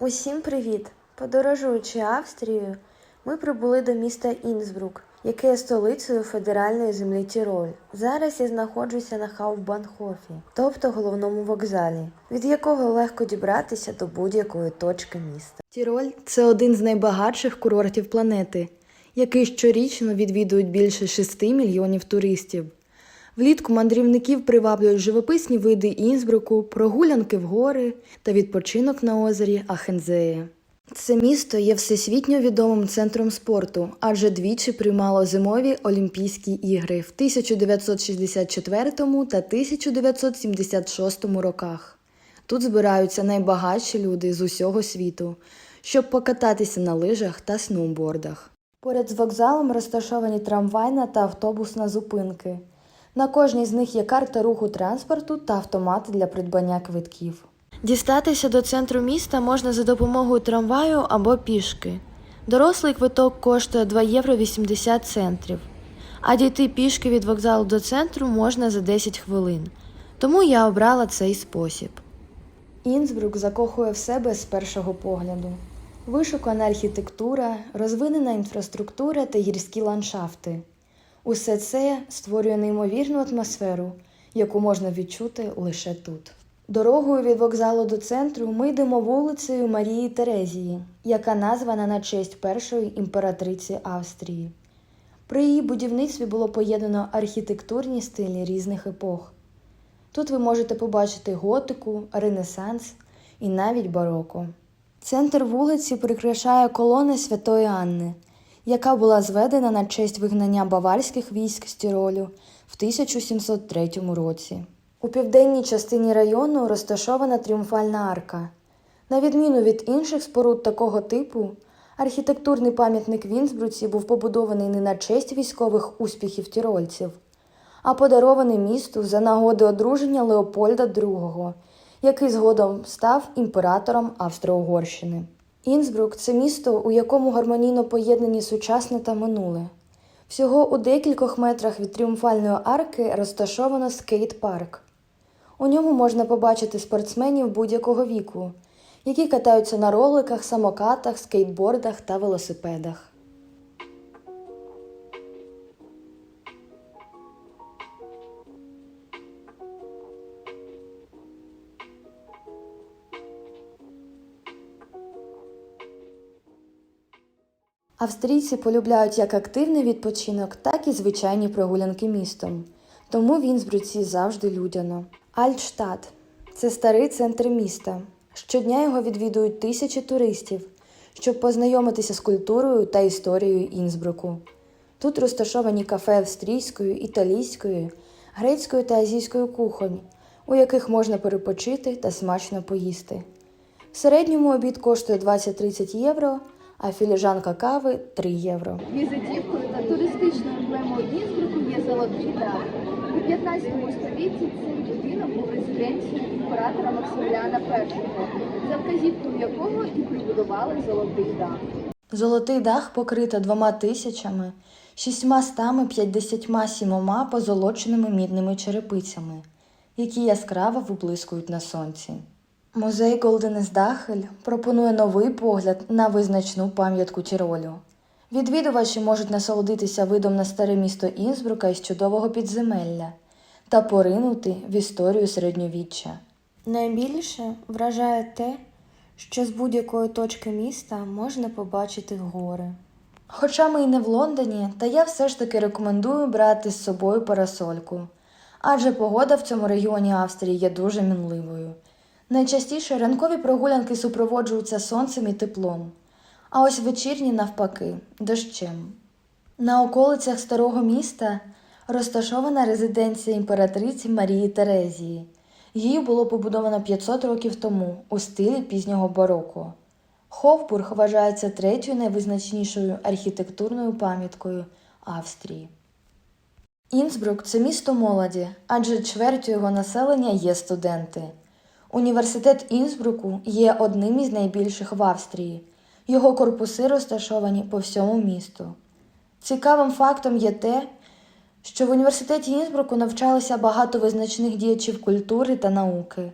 Усім привіт! Подорожуючи Австрією, ми прибули до міста Інсбрук, яке є столицею федеральної землі Тіроль. Зараз я знаходжуся на Хауфбанхофі, тобто головному вокзалі, від якого легко дібратися до будь-якої точки міста. Тіроль це один з найбагатших курортів планети, який щорічно відвідують більше 6 мільйонів туристів. Влітку мандрівників приваблюють живописні види Інсбруку, прогулянки в гори та відпочинок на озері Ахензеє. Це місто є всесвітньо відомим центром спорту, адже двічі приймало зимові Олімпійські ігри в 1964 та 1976 роках. Тут збираються найбагатші люди з усього світу, щоб покататися на лижах та сноубордах. Поряд з вокзалом розташовані трамвайна та автобусна зупинки. На кожній з них є карта руху транспорту та автомати для придбання квитків. Дістатися до центру міста можна за допомогою трамваю або пішки. Дорослий квиток коштує 2 євро 80 центрів, а дійти пішки від вокзалу до центру можна за 10 хвилин. Тому я обрала цей спосіб. Інсбрук закохує в себе з першого погляду. Вишукана архітектура, розвинена інфраструктура та гірські ландшафти. Усе це створює неймовірну атмосферу, яку можна відчути лише тут. Дорогою від вокзалу до центру ми йдемо вулицею Марії Терезії, яка названа на честь першої імператриці Австрії. При її будівництві було поєднано архітектурні стилі різних епох. Тут ви можете побачити готику, ренесанс і навіть бароко. Центр вулиці прикрашає колона Святої Анни, яка була зведена на честь вигнання баварських військ з Тіролю в 1703 році. У південній частині району розташована тріумфальна арка. На відміну від інших споруд такого типу, архітектурний пам'ятник в Інсбруці був побудований не на честь військових успіхів тірольців, а подарований місту за нагоди одруження Леопольда II, який згодом став імператором Австро-Угорщини. Інсбрук це місто, у якому гармонійно поєднані сучасне та минуле. Всього у декількох метрах від тріумфальної арки розташовано скейт-парк. У ньому можна побачити спортсменів будь-якого віку, які катаються на роликах, самокатах, скейтбордах та велосипедах. Австрійці полюбляють як активний відпочинок, так і звичайні прогулянки містом. Тому в Інсбруці завжди людяно. Альтштадт – це старий центр міста. Щодня його відвідують тисячі туристів, щоб познайомитися з культурою та історією Інсбруку. Тут розташовані кафе австрійської, італійської, грецької та азійської кухонь, у яких можна перепочити та смачно поїсти. В середньому обід коштує 20-30 євро, а філіжанка кави 3 євро. Візитівкою та туристичною емблемою Інсбруку є золотий дах. У 15 столітті цей будинок був резиденцією імператора Максиміляна І, за вказівкою якого і прибудували золотий дах. Золотий дах покрита двома тисячами, шістьмастами п'ятдесятьма сімома позолоченими мідними черепицями, які яскраво виблискують на сонці. Музей Голденес Дахель пропонує новий погляд на визначну пам'ятку Тіролю. Відвідувачі можуть насолодитися видом на старе місто Інсбрука із чудового підземелля та поринути в історію середньовіччя. Найбільше вражає те, що з будь-якої точки міста можна побачити гори. Хоча ми і не в Лондоні, та я все ж таки рекомендую брати з собою парасольку, адже погода в цьому регіоні Австрії є дуже мінливою. Найчастіше ранкові прогулянки супроводжуються сонцем і теплом, а ось вечірні, навпаки, дощем. На околицях старого міста розташована резиденція імператриці Марії Терезії. Її було побудовано 500 років тому у стилі пізнього бароко. Хофбург вважається третьою найвизначнішою архітектурною пам'яткою Австрії. Інсбрук це місто молоді, адже чвертю його населення є студенти. Університет Інсбруку є одним із найбільших в Австрії. Його корпуси розташовані по всьому місту. Цікавим фактом є те, що в університеті Інсбруку навчалося багато визначних діячів культури та науки,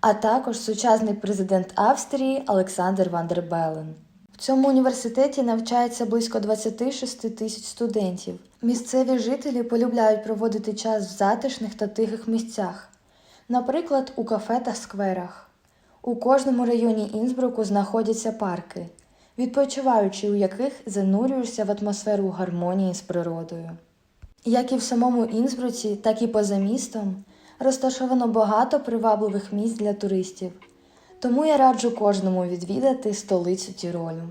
а також сучасний президент Австрії Олександр Ван дер Белен. В цьому університеті навчається близько 26 тисяч студентів. Місцеві жителі полюбляють проводити час в затишних та тихих місцях, наприклад, у кафе та скверах. У кожному районі Інсбруку знаходяться парки, відпочиваючи у яких занурюєшся в атмосферу гармонії з природою. Як і в самому Інсбруці, так і поза містом розташовано багато привабливих місць для туристів, тому я раджу кожному відвідати столицю Тіролю.